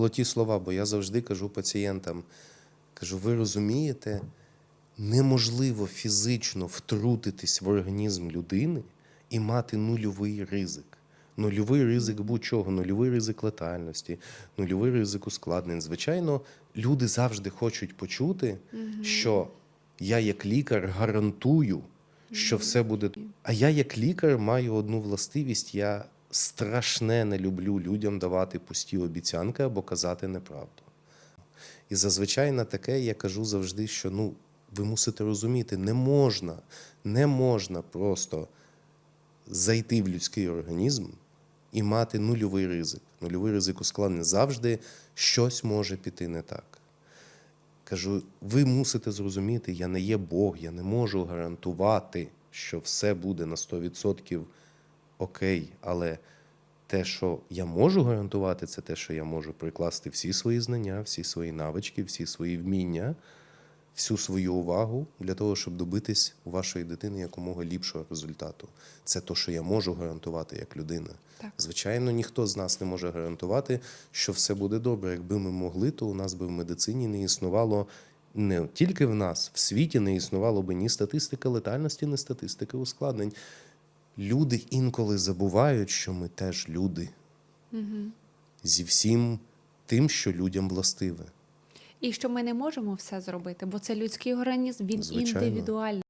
золоті слова, бо я завжди кажу пацієнтам: кажу, ви розумієте, неможливо фізично втрутитись в організм людини і мати нульовий ризик. Нульовий ризик будь-чого, нульовий ризик летальності, нульовий ризик ускладнень. Звичайно, люди завжди хочуть почути, що я як лікар гарантую, що все буде. А я як лікар маю одну властивість: я страшне не люблю людям давати пусті обіцянки або казати неправду. І зазвичай на таке я кажу завжди, що ну, ви мусите розуміти, не можна, не можна просто зайти в людський організм і мати нульовий ризик. Нульовий ризик у ускладнень завжди щось може піти не так. Кажу, ви мусите зрозуміти, я не є Бог, я не можу гарантувати, що все буде на 100% окей, але те, що я можу гарантувати, це те, що я можу прикласти всі свої знання, всі свої навички, всі свої вміння, всю свою увагу для того, щоб добитись у вашої дитини якомога ліпшого результату. Це то, що я можу гарантувати як людина. Так. Звичайно, ніхто з нас не може гарантувати, що все буде добре. Якби ми могли, то у нас би в медицині не існувало не тільки в нас, в світі не існувало би ні статистики летальності, ні статистики ускладнень. Люди інколи забувають, що ми теж люди зі всім тим, що людям властиве. І що ми не можемо все зробити, бо це людський організм, він Звичайно. індивідуальний.